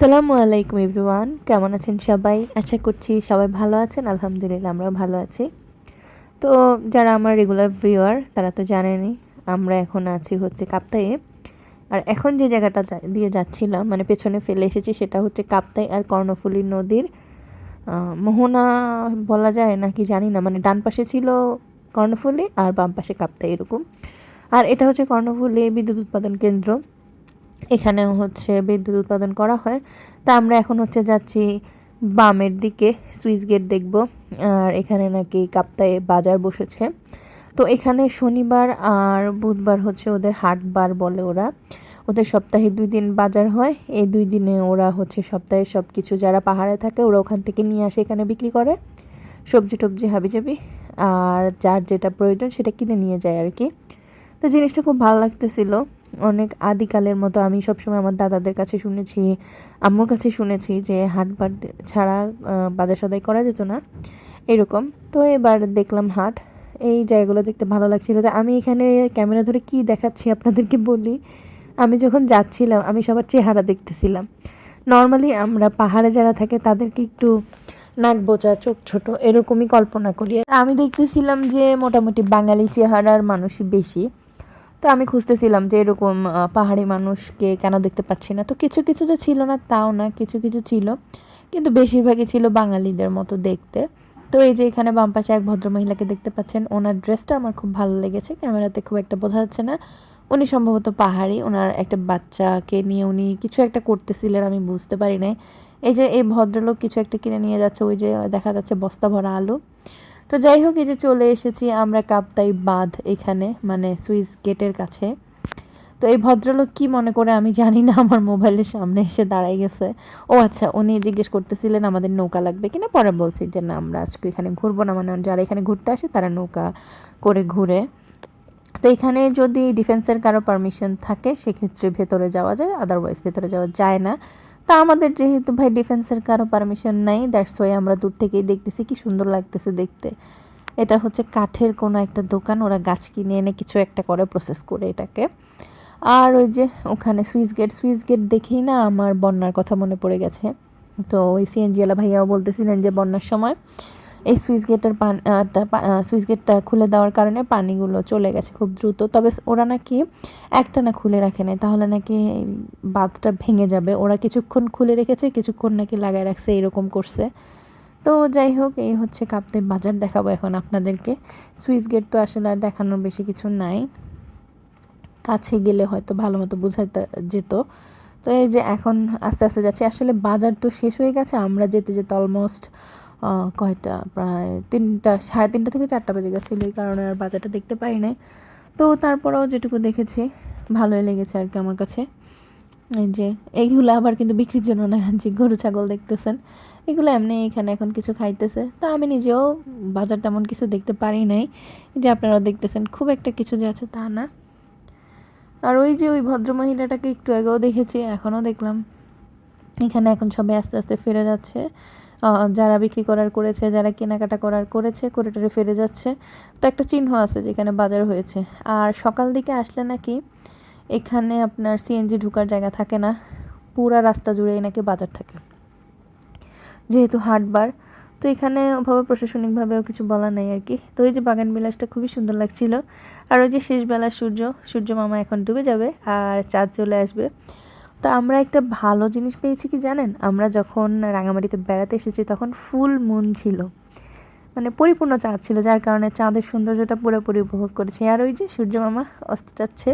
আসসালামু আলাইকুম এভরিওয়ান। কেমন আছেন সবাই? আশা করছি সবাই ভালো আছেন। আলহামদুলিল্লাহ আমরাও ভালো আছি। তো যারা আমার রেগুলার ভিউয়ার তারা তো জানেনি আমরা এখন আছি হচ্ছে কাপ্তাইয়ে আর এখন যে জায়গাটা দিয়ে যাচ্ছিলাম মানে পেছনে ফেলে এসেছি, সেটা হচ্ছে কাপ্তাই আর কর্ণফুলী নদীর মোহনা বলা যায় নাকি জানি না মানে ডান পাশে ছিল কর্ণফুলী আর বাম পাশে কাপ্তাই এরকম। আর এটা হচ্ছে কর্ণফুলী বিদ্যুৎ উৎপাদন কেন্দ্র। এখানেও হচ্ছে বিদ্যুৎ উৎপাদন করা হয়। তা আমরা এখন হচ্ছে যাচ্ছি বামের দিকে, সুইচ গেট দেখব। আর এখানে নাকি কাপ্তায়ে বাজার বসেছে। তো এখানে শনিবার আর বুধবার হচ্ছে ওদের হাটবার বলে ওরা। ওদের সপ্তাহে দুই দিন বাজার হয়। এই দুই দিনে ওরা হচ্ছে সপ্তাহে সব কিছু যারা পাহাড়ে থাকে ওরা ওখান থেকে নিয়ে আসে, এখানে বিক্রি করে। সবজি টবজি হাবিজাবি। আর যার যেটা প্রয়োজন সেটা কিনে নিয়ে যায় আর কি। তো জিনিসটা খুব ভালো লাগতেছিল। অনেক আদিকালের মতো আমি সবসময় আমার দাদাদের কাছে শুনেছি, আম্মুর কাছে শুনেছি যে হাট বার ছাড়া বাজার সদাই করা যেত না। এরকম। তো এবার দেখলাম হাট। এই জায়গাগুলো দেখতে ভালো লাগছিল যে আমি এখানে ক্যামেরা ধরে কি দেখাচ্ছি আপনাদেরকে বলি। আমি যখন যাচ্ছিলাম, আমি সবার চেহারা দেখতেছিলাম। নর্মালি আমরা পাহাড়ে যারা থাকে, তাদেরকে একটু নাক বোচা, চোখ ছোট এরকমই কল্পনা করি। আমি দেখতেছিলাম যে মোটামুটি বাঙালি চেহারার মানুষই বেশি। তো আমি খুঁজতেছিলাম যে এরকম পাহাড়ি মানুষকে কেন দেখতে পাচ্ছি না। তো কিছু কিছু যে ছিল না, তাও না, কিছু কিছু ছিল। কিন্তু বেশিরভাগই ছিল বাঙালিদের মতো দেখতে। তো এই যে এখানে বাম পাশে এক ভদ্রমহিলাকে দেখতে পাচ্ছেন, ওনার ড্রেসটা আমার খুব ভালো লেগেছে, ক্যামেরাতে খুব একটা বোঝা যাচ্ছে না। উনি সম্ভবত পাহাড়ি, ওনার একটা বাচ্চাকে নিয়ে উনি কিছু একটা করতেছিলেন, আমি বুঝতে পারি নাই। এই যে এই ভদ্রলোক কিছু একটা কিনে নিয়ে যাচ্ছে, ওই যে দেখা যাচ্ছে বস্তা ভরা আলু। তো যাই হোক, এই যে চলে এসেছি আমরা কাপ্তাই বাঁধ এখানে মানে সুইস গেটের কাছে। তো এই ভদ্রলোক কি মনে করে আমি জানি না, আমার মোবাইলের সামনে এসে দাঁড়াই গেছে। ও আচ্ছা উনি জিজ্ঞেস করতেছিলেন, আমাদের নৌকা লাগবে কিনা? পরে বলছি যে, না, আমরা আজকে এখানে ঘুরবো না। মানে যারা এখানে ঘুরতে আসে, তারা নৌকা করে ঘুরে। তো এখানে যদি ডিফেন্সের কারও পারমিশন থাকে, সেক্ষেত্রে ভেতরে যাওয়া যায় আদারওয়াইজ ভেতরে যাওয়া যায় না। তা আমাদের যেহেতু ভাই ডিফেন্সের কারও পারমিশন নাই দ্যাটস ওয়াই আমরা দূর থেকেই দেখতেছি কি সুন্দর লাগতেছে দেখতে। এটা হচ্ছে কাঠের কোনো একটা দোকান, ওরা গাছ কিনে এনে কিছু একটা করে প্রসেস করে এটাকে। আর ওই যে ওখানে সুইচ গেট সুইচ গেট দেখেই না আমার বন্যার কথা মনে পড়ে গেছে। তো ওই সিএনজিওয়ালা ভাইয়াও বলতেছিলেন যে বন্যার সময় এই সুইচ গেটের সুইচ গেটটা খুলে দেওয়ার কারণে পানিগুলো চলে গেছে খুব দ্রুত। তবে ওরা নাকি একটা না খুলে রাখে নাই, তাহলে নাকি বাঁধটা ভেঙে যাবে। ওরা কিছুক্ষণ খুলে রেখেছে, কিছুক্ষণ নাকি লাগায় রাখছে, এরকম করছে। তো যাই হোক, এই হচ্ছে কাপ্তে বাজার, দেখাবো এখন আপনাদেরকে। সুইচ গেট তো আসলে আর দেখানোর বেশি কিছু নাই। কাছে গেলে হয়তো ভালো মতো বোঝাতে যেত। তো এই যে এখন আস্তে আস্তে যাচ্ছি। আসলে বাজার তো শেষ হয়ে গেছে, আমরা যেতে যেতে অলমোস্ট কয়টা? প্রায় তিনটা, সাড়ে তিনটা থেকে চারটা বেজে গেছিল, এই কারণে আর বাজারটা দেখতে পারি নাই। তো তারপরেও যেটুকু দেখেছি, ভালোই লেগেছে আর কি আমার কাছে। এই যে এইগুলো আবার কিন্তু বিক্রির জন্য না, যে গরু, ছাগল দেখতেছেন, এগুলো এমনি এখানে এখন কিছু খাইতেছে। তো আমি নিজেও বাজার তেমন কিছু দেখতে পারি নাই। যে আপনারাও দেখতেছেন, খুব একটা কিছু যে আছে তা না। আর ওই যে ওই ভদ্রমহিলাটাকে একটু আগেও দেখেছি, এখনও দেখলাম। এখানে এখন সবাই আস্তে আস্তে ফিরে যাচ্ছে। যারা বিক্রি করার করেছে, যারা কেনাকাটা করার করেছে করে টোরে ফিরে যাচ্ছে। তো একটা চিহ্ন আছে যেখানে বাজার হয়েছে। আর সকাল দিকে আসলে নাকি এখানে আপনার সিএনজি ঢুকার জায়গা থাকে না। পুরা রাস্তা জুড়েই নাকি বাজার থাকে। যেহেতু হাটবার, তো এখানে ওভাবে প্রশাসনিকভাবেও কিছু বলা নেই আর কি। তো এই যে বাগান বিলাসটা খুবই সুন্দর লাগছিল। আর ওই যে শেষবেলা সূর্য সূর্য মামা এখন ডুবে যাবে আর চাঁদ চলে আসবে। তো আমরা একটা ভালো জিনিস পেয়েছি কি জানেন? আমরা যখন রাঙামাটিতে বেড়াতে এসেছি তখন ফুল মুন ছিল। মানে পরিপূর্ণ চাঁদ ছিল, যার কারণে চাঁদের সৌন্দর্যটা পুরোপুরি উপভোগ করেছি। আর ওই যে সূর্য মামা অস্ত যাচ্ছে।